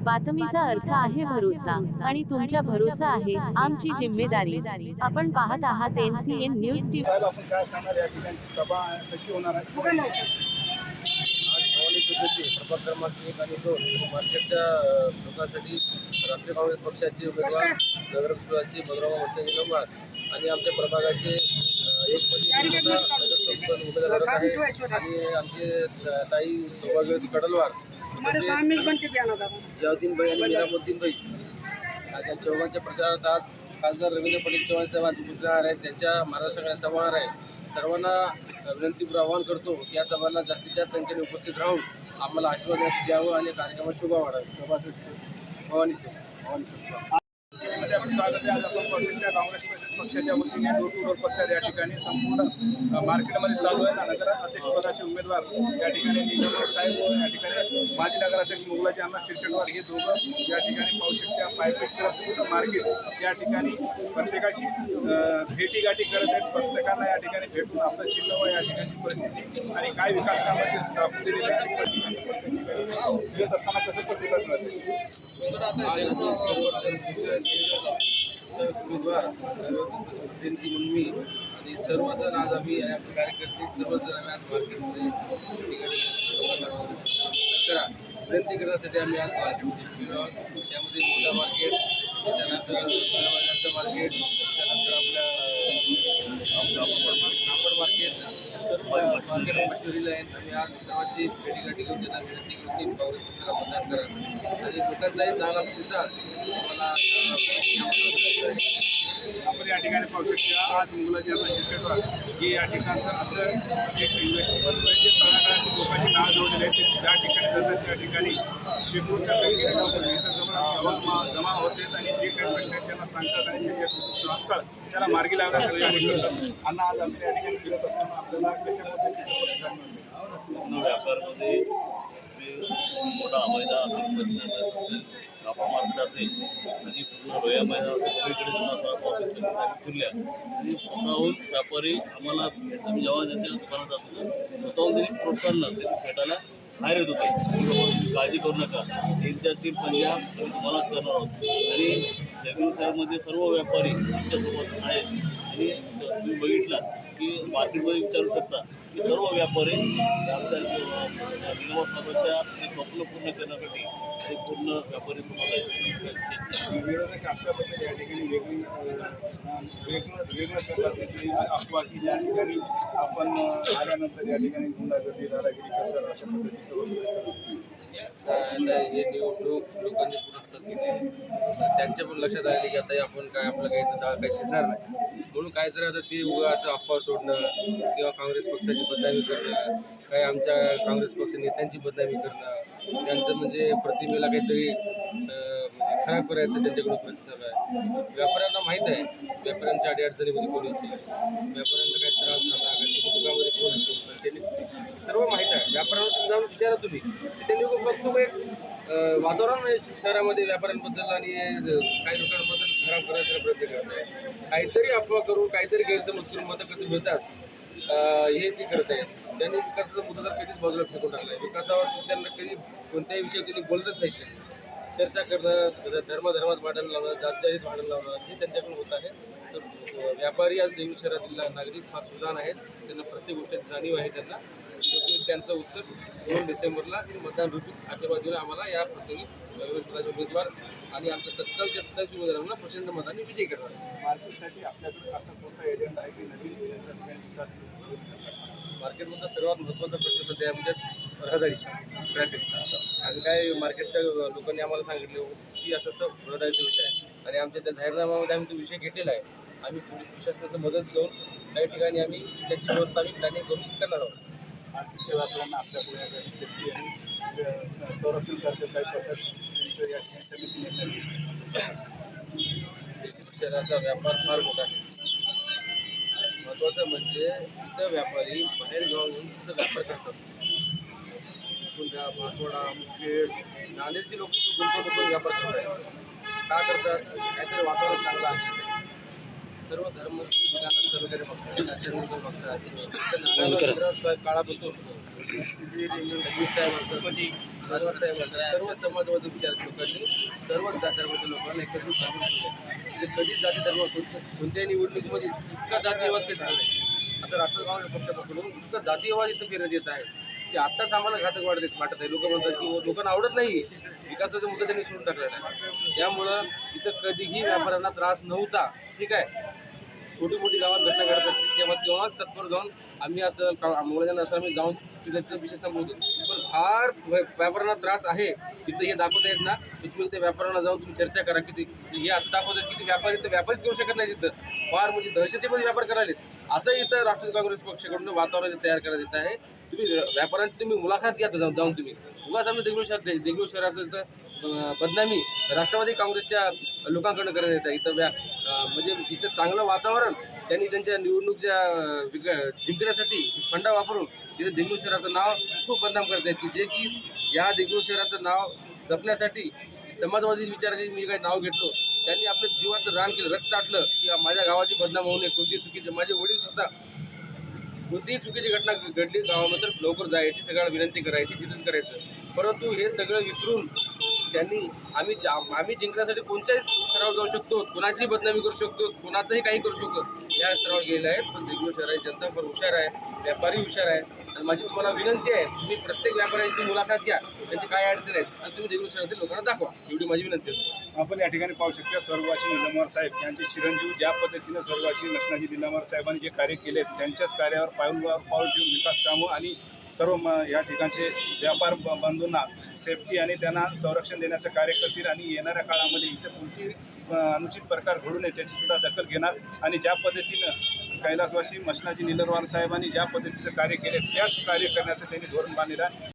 बातमीचा अर्थ आहे भरोसा आणि तुमच्या भरोसा आहे आमची जिम्मेदारी. आपण पाहत आहात एनसीएन न्यूज लोकांसाठी राष्ट्रीय काँग्रेस पक्षाचे उमेदवार नगरसेवकाचे निलंबार आणि आमच्या प्रभागाचे एक आहे आणि आमचे ताई सौभाग्यवती कडलवार जियाउद्दीन भाई आणि निजामुद्दीन भाई आज या चौघांच्या प्रचारात आज खासदार रवींद्र पाटील चव्हाण साहेब आज उपस्थित आहेत. त्यांच्या महाराष्ट्राकडे होणार आहे. सर्वांना अ, विनंती आवाहन करतो की या सभांना जास्तीत जास्त संख्येने उपस्थित राहून आम्हाला आशीर्वाद द्यावं आणि कार्यक्रमात शुभ वाढावे. भवानी साहेब. भवानी साहेब. मध्ये आपण स्वागत आहे आज आपण पक्षाच्या काँग्रेस पक्षाच्या वतीने डोर टू डोर प्रचार या ठिकाणी संपूर्ण मार्केटमध्ये चालू आहे. नगर अध्यक्षपदाचे उमेदवार या ठिकाणी साहेब या ठिकाणी माजी नगराध्यक्ष मुगलाजी अण्णा शिरशेटवार हे दोघं या ठिकाणी पाहू शकते. पायपेट करत पूर्ण मार्केट या ठिकाणी प्रत्येकाशी भेटीगाठी करत आहेत. प्रत्येकांना या ठिकाणी भेटून आपलं चिन्ह व या ठिकाणी परिस्थिती आणि काय विकास कामाचे दाखवून दिलेले असताना कसं प्रतिसाद मिळते उमेदवार प्रियंकी मुन्मी आणि सर्वजण आज आम्ही कार्यकर्ते सर्वजण आम्ही आज मार्केटमध्ये करा. विनंती करण्यासाठी आम्ही आज मार्केटमध्ये फिरलो आहोत. त्यामध्ये मोठा मार्केट त्याच्यानंतर मार्केट त्यानंतर आपल्या कापड मार्केट सर्व मार्केट मशिनरीला आहेत आम्ही आज सर्वांची भेटीगाठी घेऊन त्यांना विनंती करून काँग्रेस पक्षाला मतदान करा. आणि लोकांचाही चांगला प्रतिसाद. आम्हाला आपण या ठिकाणी पाहू शकता आज मुलाजी आता शिक्षक हे या ठिकाणचं असं एक इन्व्हेस्टमेंट जे तळागाळातील लोकांची नाव जोडलेले आहेत ते ज्या ठिकाणी जातात त्या ठिकाणी शेकडोच्या संख्येने लोक इथं जमा जमा जमा आणि जे काही प्रश्न आहेत त्यांना सांगतात आणि त्याच्या तात्काळ त्याला मार्गी लावण्याचा प्रयत्न करतात. आणि आज आपण या ठिकाणी फिरत असताना आपल्याला कशा पद्धतीने व्यापारमध्ये जे मोठा मैदान असेल परिसर असेल कापड मार्केट असेल आणि पूर्ण रोया मैदान असेल सगळीकडे तुम्हाला असा पाऊस असेल आम्ही फिरल्या आणि स्वतःहून व्यापारी आम्हाला आम्ही जेव्हा त्यांच्या दुकानात जात होतो स्वतःहून त्यांनी प्रोत्साहन त्यांनी भेटायला बाहेर येत होते. काळजी करू नका. तीन त्या तीन पंजा आम्ही तुम्हालाच करणार आहोत. आणि जगीर साहेबमध्ये सर्व व्यापारी आमच्यासोबत आहेत. आणि तुम्ही बघितला की मार्केटमध्ये विचारू शकता की सर्व व्यापारी ते स्वप्न पूर्ण करण्यासाठी ते पूर्ण व्यापारी तुम्हाला या ठिकाणी वेगळी वेगळं अफवा की ज्या ठिकाणी आपण आल्यानंतर या ठिकाणी गुंडागर्दी दादागिरी करतात अशा पद्धतीचं वक्तव्य. आता हे निवडणूक लोकांनी त्यांच्या पण लक्षात आले की आता आपण काय आपलं काही डाळ काही शिजणार नाही. म्हणून काय जर आता ते उगा असं अफवा सोडणं किंवा काँग्रेस पक्षाची बदनामी करणं काय आमच्या काँग्रेस पक्ष नेत्यांची बदनामी करणं त्यांचं म्हणजे प्रतिमेला काहीतरी म्हणजे खराब करायचं त्यांच्याकडून प्रतिसाद आहे. व्यापाऱ्यांना माहीत आहे व्यापाऱ्यांच्या अडीअडचणीमध्ये कोण येते? व्यापाऱ्यांना काही त्रास झाला काही कोण येतो? त्यांनी सर्व माहीत आहे. व्यापाऱ्यांना तुम्ही जाऊन विचारा तुम्ही. त्यांनी फक्त एक वातावरण शहरामध्ये व्यापाऱ्यांबद्दल आणि काही लोकांबद्दल खराब करायचा प्रयत्न करत आहे. काहीतरी अफवा करून काहीतरी गैरसमज करून मतं कसं मिळतात हे ते करत आहेत. त्यांनी विकासाचा मुद्दा तर कधीच बाजूला फेकून टाकला आहे विकासावर त्यांना कधी कोणत्याही विषयी त्यांनी बोलतच नाही चर्चा करणं धर्म धर्मात भांडण लावणं जात जातीत भांडण लावणं हे त्यांच्याकडून होत आहे. तर व्यापारी आज देवी शहरातील नागरिक फार सुजाण आहेत. त्यांना प्रत्येक गोष्टीची जाणीव आहे त्यांना. त्यांचं उत्तर दोन डिसेंबरला मतदान ऋतू आशीर्वाद देऊन आम्हाला या प्रसंगी पक्षाचे उमेदवार आणि आमच्या सत्तावीसच्या सत्तावीस उमेदवारांना प्रचंड मताने विजयी करणार मार्केटसाठी आपल्याकडे असा कोणता एजंडा आहे की नवीन विकास मार्केटमधला सर्वात महत्त्वाचा प्रश्न सध्या म्हणजे रहदारीचा. ट्रॅफिकचा आणि काय मार्केटच्या लोकांनी आम्हाला सांगितले की असं असं रहदारीचा विषय आहे. आणि आमच्या त्या जाहीरनाम्यामध्ये आम्ही तो विषय घेतलेला आहे. आम्ही पोलीस प्रशासनाची मदत घेऊन काही ठिकाणी आम्ही त्याची व्यवस्था आम्ही प्लॅनिंग करून करणार आहोत. आर्थिक सेवाकरांना आपल्याकडे या ठिकाणी शेती आणि अं, संरक्षण करते काही या शहराचा व्यापार फार मोठा आहे. महत्त्वाचं म्हणजे इथं व्यापारी बाहेर गावाहून येऊन तिथं व्यापार करतात. कुंड्या मासवडा मुखेड नांदेडची लोक गुंतवणूक करून व्यापार करतात का करतात? काहीतरी वातावरण चांगलं आहे. सर्व धर्म वगैरे बघतात. त्याच्यानंतर बघतात. तर नानाला जरा काळापासून साहेब सर्व समाजवादी विचार लोकांनी सर्वच जात धर्माच्या लोकांना एकत्रित सामील म्हणजे कधीच जाती धर्म कोणत्या- कोणत्याही निवडणुकीमध्ये इतका जातीयवाद काही झाला नाही. आता राष्ट्रीय काँग्रेस पक्षाकडून इतकं जातीयवाद इथं फिरण्यात येत आहे. ते आत्ताच आम्हाला घातक वाटत वाटत आहे. लोक म्हणतात की लोकांना आवडत नाही विकासाचा मुद्दा त्यांनी सोडून टाकलेला आहे. त्यामुळं इथं कधीही व्यापाऱ्यांना त्रास नव्हता. ठीक आहे. छोटी मोठी गावात घटना घडत असते. तेव्हा तेव्हाच तत्पर जाऊन आम्ही असं का- असं आम्ही जाऊन तिथे तिथे विषय संपवतो पण फार व्यापाऱ्यांना त्रास आहे. तिथं हे दाखवत आहेत ना की तुम्ही त्या व्यापाऱ्यांना जाऊन तुम्ही चर्चा करा की ते- हे असं दाखवतात की ते व्यापारी तर व्यापारीच करू शकत नाही तिथं फार म्हणजे दहशतीमध्ये व्यापार करायला असं इथं राष्ट्रवादी काँग्रेस पक्षाकडून वातावरण तयार करण्यात येत आहे. तुम्ही व्यापाऱ्यांची तुम्ही मुलाखत घ्या जाऊन जाऊन तुम्ही. उगाच आम्ही देगलूर शहर देगलूर शहराचं इथं बदनामी राष्ट्रवादी काँग्रेसच्या लोकांकडनं करण्यात येतं इथं व्या म्हणजे इथं चांगलं वातावरण त्यांनी त्यांच्या निवडणूकच्या विक- जिंकण्यासाठी फंडा वापरून तिथे देगलूर शहराचं नाव खूप बदनाम करत आहेत की जे की या देगलूर शहराचं नाव जपण्यासाठी समाजवादी विचाराचे मी काही नाव घेतलो त्यांनी आपलं जीवाचं रान केलं रक्त टाकलं की माझ्या गावाची बदनाम होऊ नये कोणती चुकीचं माझे वडील सुद्धा कोणतीही चुकीची घटना घडली गावामध्ये तर लवकर जायची सगळ्यांना विनंती करायची चिंतन करायचं. परंतु हे सगळं विसरून त्यांनी आम्ही जा- आम्ही जिंकण्यासाठी कोणत्याही स्तरावर जाऊ शकतो कुणाचीही बदनामी करू शकतो कुणाचंही काही करू शकतो या स्तरावर गेलेले आहेत. पण देगलूर शहराची जनता पण हुशार आहे व्यापारी हुशार आहे. आणि माझी तुम्हाला विनंती आहे तुम्ही प्रत्येक व्यापाऱ्यांची मुलाखत घ्या त्यांची काय अडचण आहेत आणि तुम्ही देगलूर शहरातील लोकांना दाखवा. एवढी माझी विनंती आहे. आपण या ठिकाणी पाहू शकतो स्वर्गवासी निलमवार साहेब यांचे चिरंजीव ज्या पद्धतीनं स्वर्गवासी लक्ष्मणाजी निलमवार साहेबांनी जे कार्य केले त्यांच्याच कार्यावर पाऊल पाऊल ठेवून विकास कामं आणि सर्व म या ठिकाणचे व्यापार ब- बंधूंना सेफ्टी आणि त्यांना संरक्षण देण्याचं कार्य करतील आणि येणाऱ्या काळामध्ये इथे कोणती अनुचित प्रकार घडू नये त्याचीसुद्धा दखल घेणार. आणि ज्या पद्धतीनं कैलासवासी मशनाजी निलरवाल साहेबांनी ज्या पद्धतीचं कार्य केले त्याच कार्य करण्याचं त्यांनी धोरण बांधलेलं आहे.